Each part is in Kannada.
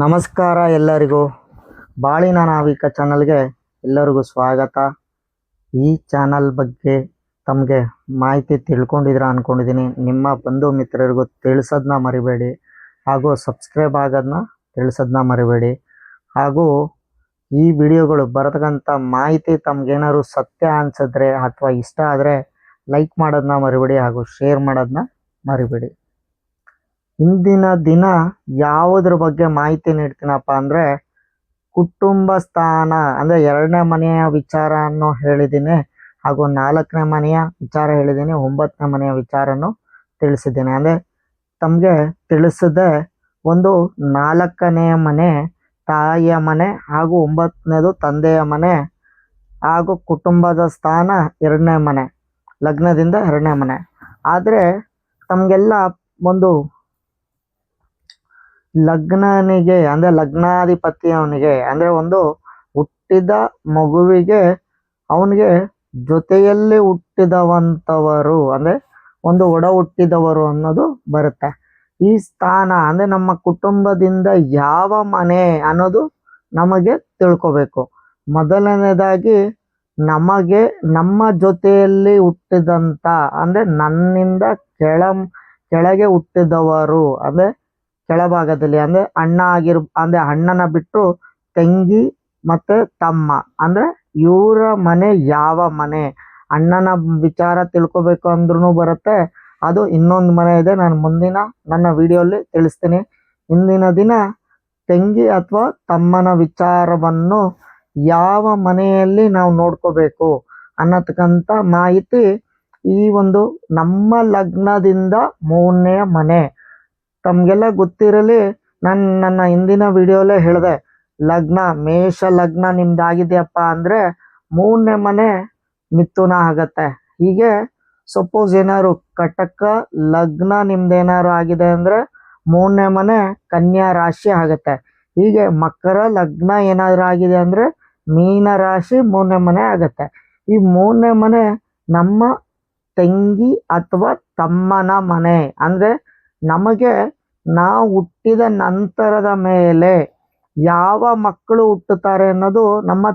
ನಮಸ್ಕಾರ ಎಲ್ಲರಿಗೂ. ಬಾಳಿನ ನಾವಿಕ ಚಾನಲ್ಗೆ ಎಲ್ಲರಿಗೂ ಸ್ವಾಗತ. ಈ ಚಾನಲ್ ಬಗ್ಗೆ ತಮಗೆ ಮಾಹಿತಿ ತಿಳ್ಕೊಂಡಿದ್ದೀರಾ ಅಂದ್ಕೊಂಡಿದ್ದೀನಿ ನಿಮ್ಮ ಬಂಧು ಮಿತ್ರರಿಗೂ ತಿಳಿಸೋದನ್ನ ಮರಿಬೇಡಿ. ಹಾಗೂ ಸಬ್ಸ್ಕ್ರೈಬ್ ಆಗೋದನ್ನ ತಿಳಿಸೋದನ್ನ ಮರಿಬೇಡಿ. ಹಾಗೂ ಈ ವಿಡಿಯೋಗಳು ಬರತಕ್ಕಂಥ ಮಾಹಿತಿ ತಮಗೇನಾದ್ರು ಸತ್ಯ ಅನ್ಸಿದ್ರೆ ಅಥವಾ ಇಷ್ಟ ಆದರೆ ಲೈಕ್ ಮಾಡೋದನ್ನ ಮರಿಬೇಡಿ ಹಾಗೂ ಶೇರ್ ಮಾಡೋದನ್ನ ಮರಿಬೇಡಿ. ಇಂದಿನ ದಿನ ಯಾವುದ್ರ ಬಗ್ಗೆ ಮಾಹಿತಿ ನೀಡ್ತೀನಪ್ಪ ಅಂದರೆ ಕುಟುಂಬ ಸ್ಥಾನ, ಅಂದರೆ ಎರಡನೇ ಮನೆಯ ವಿಚಾರವನ್ನು ಹೇಳಿದ್ದೀನಿ, ಹಾಗೂ ನಾಲ್ಕನೇ ಮನೆಯ ವಿಚಾರ ಹೇಳಿದ್ದೀನಿ, ಒಂಬತ್ತನೇ ಮನೆಯ ವಿಚಾರನು ತಿಳಿಸಿದ್ದೀನಿ. ಅಂದರೆ ತಮಗೆ ತಿಳಿಸದೆ ಒಂದು ನಾಲ್ಕನೆಯ ಮನೆ, ತಾಯಿಯ ಮನೆ, ಹಾಗೂ ಒಂಬತ್ತನೇದು ತಂದೆಯ ಮನೆ, ಹಾಗೂ ಕುಟುಂಬದ ಸ್ಥಾನ ಎರಡನೇ ಮನೆ, ಲಗ್ನದಿಂದ ಎರಡನೇ ಮನೆ. ಆದರೆ ತಮಗೆಲ್ಲ ಒಂದು ಲಗ್ನನಿಗೆ, ಅಂದ್ರೆ ಲಗ್ನಾಧಿಪತಿ ಅವನಿಗೆ ಅಂದ್ರೆ ಒಂದು ಹುಟ್ಟಿದ ಮಗುವಿಗೆ ಅವನಿಗೆ ಜೊತೆಯಲ್ಲಿ ಹುಟ್ಟಿದವಂತವರು, ಅಂದ್ರೆ ಒಂದು ಒಡ ಹುಟ್ಟಿದವರು ಅನ್ನೋದು ಬರುತ್ತೆ. ಈ ಸ್ಥಾನ, ಅಂದ್ರೆ ನಮ್ಮ ಕುಟುಂಬದಿಂದ ಯಾವ ಮನೆ ಅನ್ನೋದು ನಮಗೆ ತಿಳ್ಕೊಬೇಕು. ಮೊದಲನೇದಾಗಿ ನಮಗೆ ನಮ್ಮ ಜೊತೆಯಲ್ಲಿ ಹುಟ್ಟಿದಂತ ಅಂದ್ರೆ ನನ್ನಿಂದ ಕೆಳ, ಕೆಳಗೆ ಹುಟ್ಟಿದವರು, ಅಂದ್ರೆ ಕೆಳಭಾಗದಲ್ಲಿ, ಅಂದ್ರೆ ಅಣ್ಣ ಆಗಿರ್, ಅಂದ್ರೆ ಅಣ್ಣನ ಬಿಟ್ಟು ತಂಗಿ ಮತ್ತೆ ತಮ್ಮ. ಅಂದ್ರೆ ಇವರ ಮನೆ ಯಾವ ಮನೆ? ಅಣ್ಣನ ವಿಚಾರ ತಿಳ್ಕೊಬೇಕು ಅಂದ್ರೂ ಬರುತ್ತೆ. ಅದು ಇನ್ನೊಂದು ಮನೆ ಇದೆ. ನಾನು ಮುಂದಿನ, ನನ್ನ ವಿಡಿಯೋಲಿ ತಿಳಿಸ್ತೀನಿ. ಇಂದಿನ ದಿನ ತಂಗಿ ಅಥವಾ ತಮ್ಮನ ವಿಚಾರವನ್ನು ಯಾವ ಮನೆಯಲ್ಲಿ ನಾವು ನೋಡ್ಕೋಬೇಕು ಅನ್ನತಕ್ಕಂಥ ಮಾಹಿತಿ ಈ ಒಂದು ನಮ್ಮ ಲಗ್ನದಿಂದ ಮೂರನೆಯ ಮನೆ. ತಮಗೆಲ್ಲ ಗೊತ್ತಿರಲಿ, ನಾನು, ನನ್ನ ಹಿಂದಿನ ವಿಡಿಯೋಲೇ ಹೇಳಿದೆ, ಲಗ್ನ, ಮೇಷ ಲಗ್ನ ನಿಮ್ದಾಗಿದೆಯಪ್ಪ ಅಂದರೆ ಮೂರನೇ ಮನೆ ಮಿಥುನ ಆಗತ್ತೆ. ಹೀಗೆ ಸಪೋಸ್ ಏನಾದ್ರು ಕಟಕ ಲಗ್ನ ನಿಮ್ದೇನಾದ್ರು ಆಗಿದೆ ಅಂದರೆ ಮೂರನೇ ಮನೆ ಕನ್ಯಾ ರಾಶಿ ಆಗತ್ತೆ. ಹೀಗೆ ಮಕರ ಲಗ್ನ ಏನಾದರೂ ಆಗಿದೆ ಅಂದರೆ ಮೀನ ರಾಶಿ ಮೂರನೇ ಮನೆ ಆಗತ್ತೆ. ಈ ಮೂರನೇ ಮನೆ ನಮ್ಮ ತಂಗಿ ಅಥವಾ ತಮ್ಮನ ಮನೆ ಅಂದರೆ ನಮಗೆ ನಾವು ಹುಟ್ಟಿದ ನಂತರದ ಮೇಲೆ ಯಾವ ಮಕ್ಕಳು ಹುಟ್ಟುತ್ತಾರೆ ಅನ್ನೋದು ನಮ್ಮ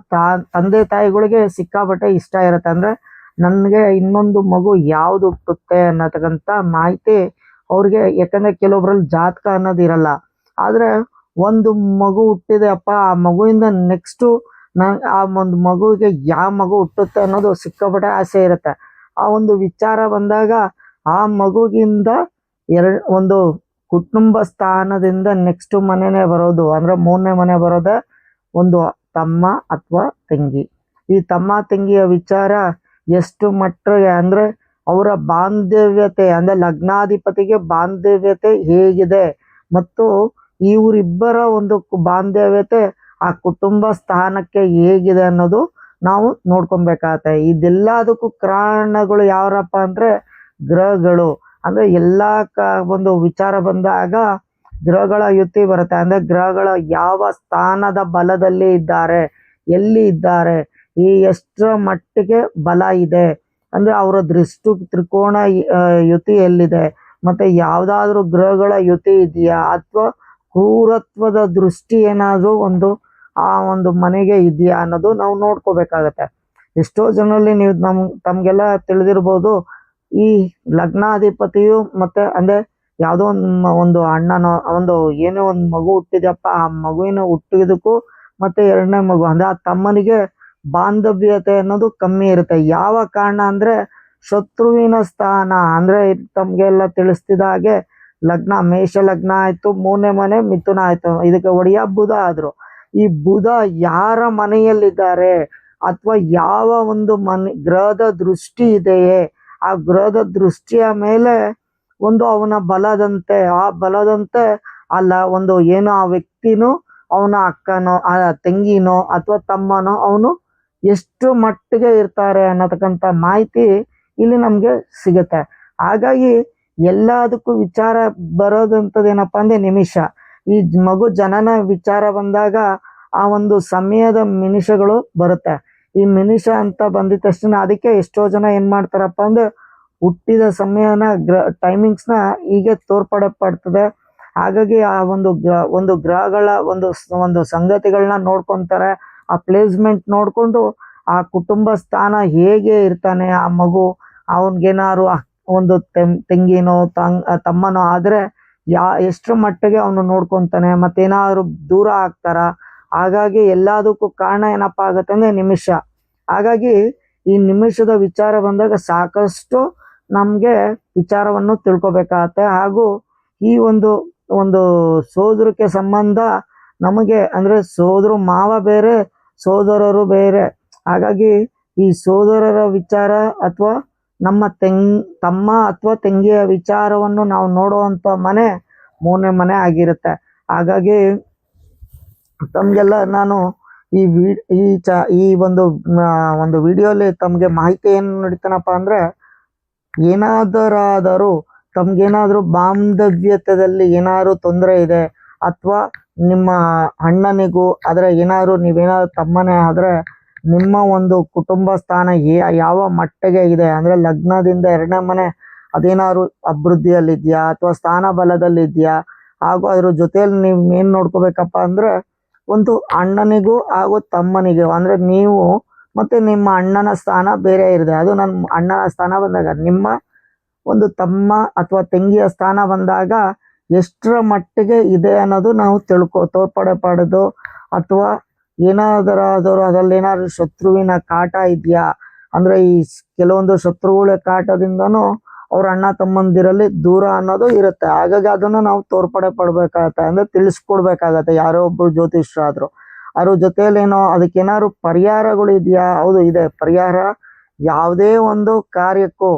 ತಂದೆ ತಾಯಿಗಳಿಗೆ ಸಿಕ್ಕಾಪಟ್ಟೆ ಇಷ್ಟ ಇರುತ್ತೆ. ಅಂದರೆ ನನಗೆ ಇನ್ನೊಂದು ಮಗು ಯಾವ್ದು ಹುಟ್ಟುತ್ತೆ ಅನ್ನತಕ್ಕಂಥ ಮಾಹಿತಿ ಅವ್ರಿಗೆ, ಯಾಕಂದರೆ ಕೆಲವೊಬ್ರಲ್ಲಿ ಜಾತಕ ಅನ್ನೋದು ಇರಲ್ಲ. ಆದರೆ ಒಂದು ಮಗು ಹುಟ್ಟಿದೆ, ಅಪ್ಪ, ಆ ಮಗುವಿಂದ ನೆಕ್ಸ್ಟು ಆ ಒಂದು ಮಗುವಿಗೆ ಯಾವ ಮಗು ಹುಟ್ಟುತ್ತೆ ಅನ್ನೋದು ಸಿಕ್ಕಾಪಟ್ಟೆ ಆಸೆ ಇರುತ್ತೆ. ಆ ಒಂದು ವಿಚಾರ ಬಂದಾಗ ಆ ಮಗುಗಿಂದ ಎರಡು, ಒಂದು ಕುಟುಂಬ ಸ್ಥಾನದಿಂದ ನೆಕ್ಸ್ಟ್ ಮನೆನೇ ಬರೋದು. ಅಂದ್ರೆ ಮೂರನೇ ಮನೆ ಬರೋದ ಒಂದು ತಮ್ಮ ಅಥವಾ ತಂಗಿ. ಈ ತಮ್ಮ ತಂಗಿಯ ವಿಚಾರ ಎಷ್ಟು ಮಟ್ಟಿಗೆ ಅಂದ್ರೆ ಅವರ ಬಾಂಧವ್ಯತೆ, ಅಂದ್ರೆ ಲಗ್ನಾಧಿಪತಿಗೆ ಬಾಂಧವ್ಯತೆ ಹೇಗಿದೆ ಮತ್ತು ಇವರಿಬ್ಬರ ಒಂದು ಬಾಂಧವ್ಯತೆ ಆ ಕುಟುಂಬ ಸ್ಥಾನಕ್ಕೆ ಹೇಗಿದೆ ಅನ್ನೋದು ನಾವು ನೋಡ್ಕೊಬೇಕಾಗತ್ತೆ. ಇದೆಲ್ಲದಕ್ಕೂ ಕಾರಣಗಳು ಯಾರಪ್ಪ ಅಂದ್ರೆ ಗ್ರಹಗಳು. ಅಂದ್ರೆ ಎಲ್ಲಾ ಕ ಒಂದು ವಿಚಾರ ಬಂದಾಗ ಗ್ರಹಗಳ ಯುತಿ ಬರುತ್ತೆ. ಅಂದ್ರೆ ಗ್ರಹಗಳ ಯಾವ ಸ್ಥಾನದ ಬಲದಲ್ಲಿ ಇದ್ದಾರೆ, ಎಲ್ಲಿ ಇದ್ದಾರೆ, ಈ ಎಷ್ಟರ ಮಟ್ಟಿಗೆ ಬಲ ಇದೆ, ಅಂದ್ರೆ ಅವರ ದೃಷ್ಟಿ ತ್ರಿಕೋಣ ಯುತಿ ಎಲ್ಲಿದೆ, ಮತ್ತೆ ಯಾವ್ದಾದ್ರು ಗ್ರಹಗಳ ಯುತಿ ಇದೆಯಾ, ಅಥವಾ ಕ್ರೂರತ್ವದ ದೃಷ್ಟಿ ಏನಾದರೂ ಒಂದು, ಆ ಒಂದು ಮನೆಗೆ ಇದೆಯಾ ಅನ್ನೋದು ನಾವು ನೋಡ್ಕೋಬೇಕಾಗತ್ತೆ. ಎಷ್ಟೋ ಜನರಲ್ಲಿ ನೀವು ನಮ್, ತಮ್ಗೆಲ್ಲ ತಿಳಿದಿರ್ಬೋದು ಈ ಲಗ್ನಾಧಿಪತಿಯು ಮತ್ತೆ ಅಂದ್ರೆ ಯಾವುದೋ ಒಂದು ಒಂದು ಅಣ್ಣನೋ, ಒಂದು ಏನೋ ಒಂದು ಮಗು ಹುಟ್ಟಿದೆಯಪ್ಪ, ಆ ಮಗುವಿನ ಹುಟ್ಟಿದಕ್ಕೂ ಮತ್ತೆ ಎರಡನೇ ಮಗು. ಅಂದ್ರೆ ಆ ತಮ್ಮನಿಗೆ ಬಾಂಧವ್ಯತೆ ಅನ್ನೋದು ಕಮ್ಮಿ ಇರುತ್ತೆ. ಯಾವ ಕಾರಣ ಅಂದ್ರೆ ಶತ್ರುವಿನ ಸ್ಥಾನ. ಅಂದ್ರೆ ತಮ್ಗೆಲ್ಲ ತಿಳಿಸ್ತಿದ ಹಾಗೆ ಲಗ್ನ, ಮೇಷ ಲಗ್ನ ಆಯ್ತು, ಮೂರನೇ ಮನೆ ಮಿಥುನ ಆಯ್ತು. ಇದಕ್ಕೆ ಒಡೆಯ ಬುಧ ಆದ್ರು. ಈ ಬುಧ ಯಾರ ಮನೆಯಲ್ಲಿದ್ದಾರೆ? ಅಥವಾ ಯಾವ ಒಂದು ಮನೆ, ಗ್ರಹದ ದೃಷ್ಟಿ ಇದೆಯೇ? ಆ ಗ್ರಹದ ದೃಷ್ಟಿಯ ಮೇಲೆ ಒಂದು ಅವನ ಬಲದಂತೆ, ಆ ಬಲದಂತೆ ಅಲ್ಲ, ಒಂದು ಏನೋ ಆ ವ್ಯಕ್ತಿನೂ, ಅವನ ಅಕ್ಕನೋ, ಆ ತಂಗಿನೋ ಅಥವಾ ತಮ್ಮನೋ ಅವನು ಎಷ್ಟು ಮಟ್ಟಿಗೆ ಇರ್ತಾರೆ ಅನ್ನತಕ್ಕಂಥ ಮಾಹಿತಿ ಇಲ್ಲಿ ನಮಗೆ ಸಿಗುತ್ತೆ. ಹಾಗಾಗಿ ಎಲ್ಲದಕ್ಕೂ ವಿಚಾರ ಬರೋದಂಥದ್ದು ಏನಪ್ಪ ಅಂದ್ರೆ ನಿಮಿಷ. ಈ ಮಗು ಜನನ ವಿಚಾರ ಬಂದಾಗ ಆ ಒಂದು ಸಮಯದ ನಿಮಿಷಗಳು ಬರುತ್ತೆ. ಈ ಮನುಷ್ಯ ಅಂತ ಬಂದಿದ ತಕ್ಷಣ ಅದಕ್ಕೆ ಎಷ್ಟೋ ಜನ ಏನ್ ಮಾಡ್ತಾರಪ್ಪ ಅಂದ್ರೆ ಹುಟ್ಟಿದ ಸಮಯನ ಗ್ರ ಟೈಮಿಂಗ್ಸ್ನ ಹೀಗೆ ತೋರ್ಪಡೆ ಪಡ್ತದೆ ಹಾಗಾಗಿ ಆ ಒಂದು ಗ್ರಹ ಒಂದು ಗ್ರಹಗಳ ಒಂದು ಒಂದು ಸಂಗತಿಗಳನ್ನ ನೋಡ್ಕೊಂತಾರೆ. ಆ ಪ್ಲೇಸ್ಮೆಂಟ್ ನೋಡ್ಕೊಂಡು ಆ ಕುಟುಂಬ ಸ್ಥಾನ ಹೇಗೆ ಇರ್ತಾನೆ, ಆ ಮಗು ಅವನ್ಗೇನಾರು ಒಂದು ತಂಗಿನೋ ತಂಗ್ ತಮ್ಮನೋ ಆದ್ರೆ ಯಾ, ಎಷ್ಟರ ಮಟ್ಟಿಗೆ ಅವನು ನೋಡ್ಕೊಂತಾನೆ, ಮತ್ತೇನಾದ್ರು ದೂರ ಆಗ್ತಾರ? ಹಾಗಾಗಿ ಎಲ್ಲದಕ್ಕೂ ಕಾರಣ ಏನಪ್ಪಾ ಆಗತ್ತೆ ಅಂದ್ರೆ ನಿಮಿಷ. ಹಾಗಾಗಿ ಈ ನಿಮಿಷದ ವಿಚಾರ ಬಂದಾಗ ಸಾಕಷ್ಟು ನಮಗೆ ವಿಚಾರವನ್ನು ತಿಳ್ಕೊಬೇಕಾಗತ್ತೆ. ಹಾಗೂ ಈ ಒಂದು ಒಂದು ಸೋದರಕ್ಕೆ ಸಂಬಂಧ ನಮಗೆ ಅಂದ್ರೆ ಸೋದರ ಮಾವ ಬೇರೆ, ಸೋದರರು ಬೇರೆ. ಹಾಗಾಗಿ ಈ ಸೋದರರ ವಿಚಾರ ಅಥವಾ ನಮ್ಮ ತೆಂಗ್ ತಮ್ಮ ಅಥವಾ ತಂಗಿಯ ವಿಚಾರವನ್ನು ನಾವು ನೋಡುವಂತ ಮನೆ ಮೂರನೇ ಮನೆ ಆಗಿರುತ್ತೆ. ಹಾಗಾಗಿ ತಮಗೆಲ್ಲ ನಾನು ಈ ವಿ, ಈ ಚ, ಈ ಒಂದು ಒಂದು ವಿಡಿಯೋಲಿ ತಮಗೆ ಮಾಹಿತಿ ಏನು ನಡೀತಾನಪ್ಪ ಅಂದರೆ, ಏನಾದರಾದರೂ ತಮಗೇನಾದರೂ ಬಾಂಧವ್ಯತದಲ್ಲಿ ಏನಾದ್ರು ತೊಂದರೆ ಇದೆ, ಅಥವಾ ನಿಮ್ಮ ಅಣ್ಣನಿಗೂ ಆದರೆ ಏನಾದ್ರು ನೀವೇನಾದ್ರು ತಮ್ಮನೇ ಆದರೆ ನಿಮ್ಮ ಒಂದು ಕುಟುಂಬ ಸ್ಥಾನ ಯಾವ ಮಟ್ಟಿಗೆ ಇದೆ, ಅಂದರೆ ಲಗ್ನದಿಂದ ಎರಡನೇ ಮನೆ ಅದೇನಾದ್ರು ಅಭಿವೃದ್ಧಿಯಲ್ಲಿದೆಯಾ, ಅಥವಾ ಸ್ಥಾನ ಬಲದಲ್ಲಿದೆಯಾ ಹಾಗೂ ಅದ್ರ ಜೊತೆಯಲ್ಲಿ ನೀವು ಏನು ನೋಡ್ಕೋಬೇಕಪ್ಪ ಅಂದ್ರೆ ಒಂದು ಅಣ್ಣನಿಗೂ ಹಾಗೂ ತಮ್ಮನಿಗೂ. ಅಂದ್ರೆ ನೀವು ಮತ್ತೆ ನಿಮ್ಮ ಅಣ್ಣನ ಸ್ಥಾನ ಬೇರೆ ಇರುತ್ತೆ. ಅದು ನನ್ನ ಅಣ್ಣನ ಸ್ಥಾನ ಬಂದಾಗ, ನಿಮ್ಮ ಒಂದು ತಮ್ಮ ಅಥವಾ ತಂಗಿಯ ಸ್ಥಾನ ಬಂದಾಗ ಎಷ್ಟರ ಮಟ್ಟಿಗೆ ಇದೆ ಅನ್ನೋದು ನಾವು ತಿಳ್ಕೊ, ತೋರ್ಪಡೆ ಪಡೆದು ಅಥವಾ ಏನಾದರಾದರೂ ಅದ್ರಲ್ಲಿ ಏನಾದ್ರು ಶತ್ರುವಿನ ಕಾಟ ಇದೆಯಾ? ಅಂದ್ರೆ ಈ ಕೆಲವೊಂದು ಶತ್ರುಗಳ ಕಾಟದಿಂದನೂ ಅವ್ರ ಅಣ್ಣ ತಮ್ಮಂದಿರಲ್ಲಿ ದೂರ ಅನ್ನೋದು ಇರುತ್ತೆ. ಹಾಗಾಗಿ ಅದನ್ನು ನಾವು ತೋರ್ಪಡೆ ಪಡ್ಬೇಕಾಗತ್ತೆ ಅಂದ್ರೆ ತಿಳಿಸ್ಕೊಡ್ಬೇಕಾಗತ್ತೆ. ಯಾರೋ ಒಬ್ರು ಜ್ಯೋತಿಷ್ಯರಾದ್ರು ಅವ್ರ ಜೊತೆಯಲ್ಲಿ ಏನೋ ಅದಕ್ಕೇನಾದ್ರು ಪರಿಹಾರಗಳು ಇದೆಯಾ? ಹೌದು, ಇದೆ. ಪರಿಹಾರ ಯಾವುದೇ ಒಂದು ಕಾರ್ಯಕ್ಕೂ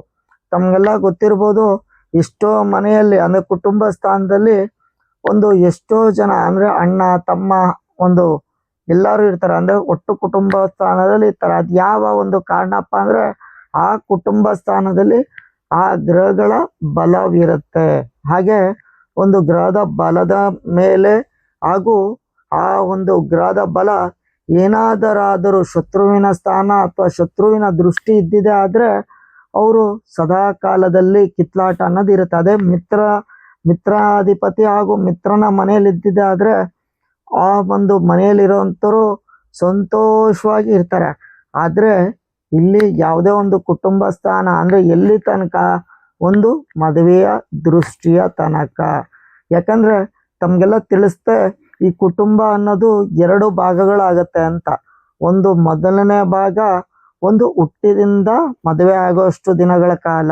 ತಮಗೆಲ್ಲ ಗೊತ್ತಿರ್ಬೋದು. ಎಷ್ಟೋ ಮನೆಯಲ್ಲಿ ಅಂದ್ರೆ ಕುಟುಂಬ ಸ್ಥಾನದಲ್ಲಿ ಒಂದು ಎಷ್ಟೋ ಜನ ಅಂದ್ರೆ ಅಣ್ಣ, ತಮ್ಮ ಒಂದು ಎಲ್ಲರೂ ಇರ್ತಾರೆ. ಅಂದ್ರೆ ಒಟ್ಟು ಕುಟುಂಬ ಸ್ಥಾನದಲ್ಲಿ ಇರ್ತಾರೆ. ಅದು ಯಾವ ಒಂದು ಕಾರಣಪ್ಪ ಅಂದ್ರೆ ಆ ಕುಟುಂಬ ಸ್ಥಾನದಲ್ಲಿ ಆ ಗ್ರಹಗಳ ಬಲವಿರುತ್ತೆ. ಹಾಗೆ ಒಂದು ಗ್ರಹದ ಬಲದ ಮೇಲೆ ಹಾಗೂ ಆ ಒಂದು ಗ್ರಹದ ಬಲ ಏನಾದರಾದರೂ ಶತ್ರುವಿನ ಸ್ಥಾನ ಅಥವಾ ಶತ್ರುವಿನ ದೃಷ್ಟಿ ಇದ್ದಿದೆ ಆದರೆ ಅವರು ಸದಾ ಕಾಲದಲ್ಲಿ ಕಿತ್ಲಾಟ ಅನ್ನೋದು ಇರುತ್ತೆ. ಅದೇ ಮಿತ್ರ, ಮಿತ್ರಾಧಿಪತಿ ಹಾಗೂ ಮಿತ್ರನ ಮನೆಯಲ್ಲಿ ಇದ್ದಿದೆ ಆದರೆ ಆ ಒಂದು ಮನೆಯಲ್ಲಿರುವಂತರು ಸಂತೋಷವಾಗಿ ಇರ್ತಾರೆ. ಆದ್ರೆ ಇಲ್ಲಿ ಯಾವುದೇ ಒಂದು ಕುಟುಂಬ ಸ್ಥಾನ ಅಂದ್ರೆ ಎಲ್ಲಿ ತನಕ? ಒಂದು ಮದುವೆಯ ದೃಷ್ಟಿಯ ತನಕ. ಯಾಕಂದ್ರೆ ತಮಗೆಲ್ಲ ತಿಳಿಸ್ತೆ ಈ ಕುಟುಂಬ ಅನ್ನೋದು ಎರಡು ಭಾಗಗಳಾಗತ್ತೆ ಅಂತ. ಒಂದು ಮೊದಲನೇ ಭಾಗ ಒಂದು ಹುಟ್ಟಿದಿಂದ ಮದುವೆ ಆಗೋಷ್ಟು ದಿನಗಳ ಕಾಲ.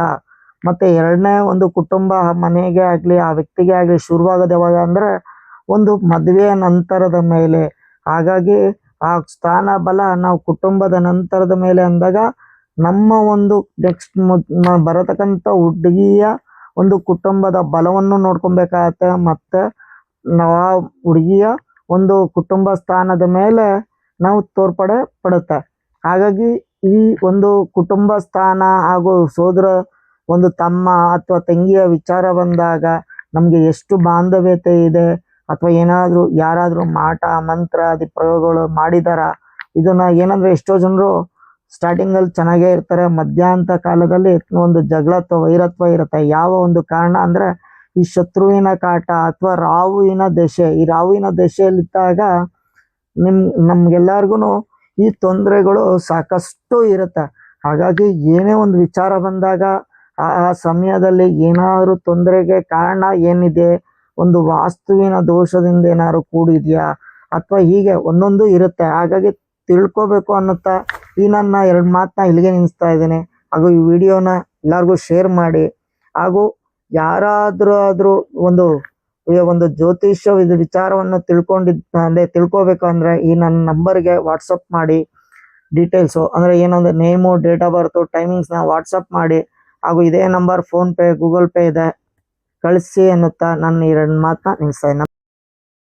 ಮತ್ತೆ ಎರಡನೇ ಒಂದು ಕುಟುಂಬ ಮನೆಗೆ ಆಗ್ಲಿ, ಆ ವ್ಯಕ್ತಿಗೆ ಆಗ್ಲಿ ಶುರುವಾಗೋದು ಯಾವಾಗ ಅಂದ್ರೆ ಒಂದು ಮದುವೆಯ ನಂತರದ ಮೇಲೆ. ಹಾಗಾಗಿ ಆ ಸ್ಥಾನ ಬಲ ನಾವು ಕುಟುಂಬದ ನಂತರದ ಮೇಲೆ ಅಂದಾಗ ನಮ್ಮ ಒಂದು ನೆಕ್ಸ್ಟ್ ಬರತಕ್ಕಂತ ಹುಡುಗಿಯ ಒಂದು ಕುಟುಂಬದ ಬಲವನ್ನು ನೋಡ್ಕೊಬೇಕಾಗತ್ತೆ ಮತ್ತೆ ನಾವು ಆ ಹುಡುಗಿಯ ಒಂದು ಕುಟುಂಬ ಸ್ಥಾನದ ಮೇಲೆ ನಾವು ತೋರ್ಪಡೆ ಪಡುತ್ತೆ. ಹಾಗಾಗಿ ಈ ಒಂದು ಕುಟುಂಬ ಸ್ಥಾನ ಹಾಗೂ ಸೋದರ ಒಂದು ತಮ್ಮ ಅಥವಾ ತಂಗಿಯ ವಿಚಾರ ಬಂದಾಗ ನಮಗೆ ಎಷ್ಟು ಬಾಂಧವ್ಯತೆ ಇದೆ ಅಥವಾ ಏನಾದ್ರು, ಯಾರಾದರೂ ಮಾಟ, ಮಂತ್ರ ಆದಿ ಪ್ರಯೋಗಗಳು ಮಾಡಿದಾರ, ಇದನ್ನ ಏನಂದ್ರೆ ಎಷ್ಟೋ ಜನರು ಸ್ಟಾರ್ಟಿಂಗ್ ಅಲ್ಲಿ ಚೆನ್ನಾಗೇ ಇರ್ತಾರೆ, ಮಧ್ಯಾಂತ ಕಾಲದಲ್ಲಿ ಒಂದು ಜಗಳತ್ವ ವೈರತ್ವ ಇರುತ್ತೆ. ಯಾವ ಒಂದು ಕಾರಣ ಅಂದ್ರೆ, ಈ ಶತ್ರುವಿನ ಕಾಟ ಅಥವಾ ರಾವುವಿನ ದಶೆ ಈ ರಾಹುವಿನ ದಶೆಯಲ್ಲಿದ್ದಾಗ ನಿಮ್ ನಮ್ಗೆಲ್ಲರಿಗೂ ಈ ತೊಂದರೆಗಳು ಸಾಕಷ್ಟು ಇರುತ್ತೆ. ಹಾಗಾಗಿ ಏನೇ ಒಂದು ವಿಚಾರ ಬಂದಾಗ ಆ ಸಮಯದಲ್ಲಿ ಏನಾದರೂ ತೊಂದರೆಗೆ ಕಾರಣ ಏನಿದೆ ಒಂದು ವಾಸ್ತುವಿನ ದೋಷದಿಂದ ಏನಾದ್ರು ಕೂಡಿದ್ಯಾ? ಅಥವಾ ಹೀಗೆ ಒಂದೊಂದು ಇರುತ್ತೆ. ಹಾಗಾಗಿ ತಿಳ್ಕೊಬೇಕು ಅನ್ನುತ್ತಾ ಈ ನನ್ನ ಎರಡು ಮಾತನ್ನ ಇಲ್ಲಿಗೆ ನಿಲ್ಲಿಸ್ತಾ ಇದ್ದೀನಿ. ಹಾಗೂ ಈ ವಿಡಿಯೋನ ಎಲ್ಲರಿಗೂ ಶೇರ್ ಮಾಡಿ. ಹಾಗೂ ಯಾರಾದರೂ ಆದ್ರೂ ಒಂದು ಒಂದು ಜ್ಯೋತಿಷ್ಯ ಇದು ವಿಚಾರವನ್ನು ತಿಳ್ಕೊಂಡಿದ್, ಅಂದ್ರೆ ತಿಳ್ಕೊಬೇಕು ಅಂದ್ರೆ ಈ ನನ್ನ ನಂಬರ್ಗೆ ವಾಟ್ಸಪ್ ಮಾಡಿ. ಡೀಟೇಲ್ಸು, ಅಂದ್ರೆ ಏನೊಂದು ನೇಮು, ಡೇಟ್ ಆಫ್ ಬರ್ತು, ಟೈಮಿಂಗ್ಸ್ನ ವಾಟ್ಸಪ್ ಮಾಡಿ. ಹಾಗೂ ಇದೇ number PhonePe Google Pay ಇದೆ. ಕಳಿಸಿ ಎನ್ನುತ್ತಾ ನನ್ನ ಎರಡು ಮಾತನ್ನ ನಿಲ್ಲಿಸ್ತಾ